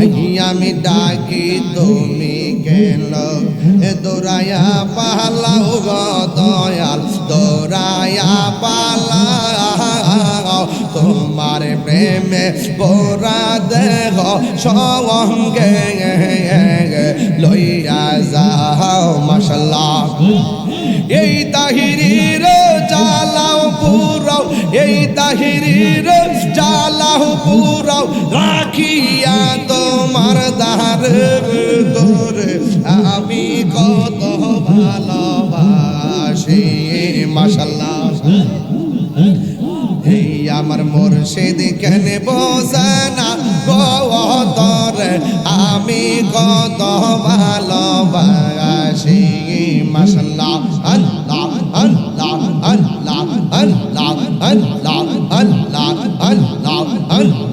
আমি ডাকি তুমি গেল দৌড়াইয়া পালাও দয়াল দৌড়াইয়া পালাও তোমার প্রেমে বোরা দেহ সঙ্গে লইয়া যাও মাসাল্লাহ এই তাহিরির চালাও পুরাও এই তাহিরির পুরাও রাখিয়া তোমার দার তোরে আমি কত ভালোবাসি। মাসাল্লাহ এই আমার মুর্শিদ কেন বোঝানা গতর আমি কত ভালোবাসি। মাসাল্লাহ আল্লাহ আল্লাহ আল্লাহ আল্লাহ আল্লাহ।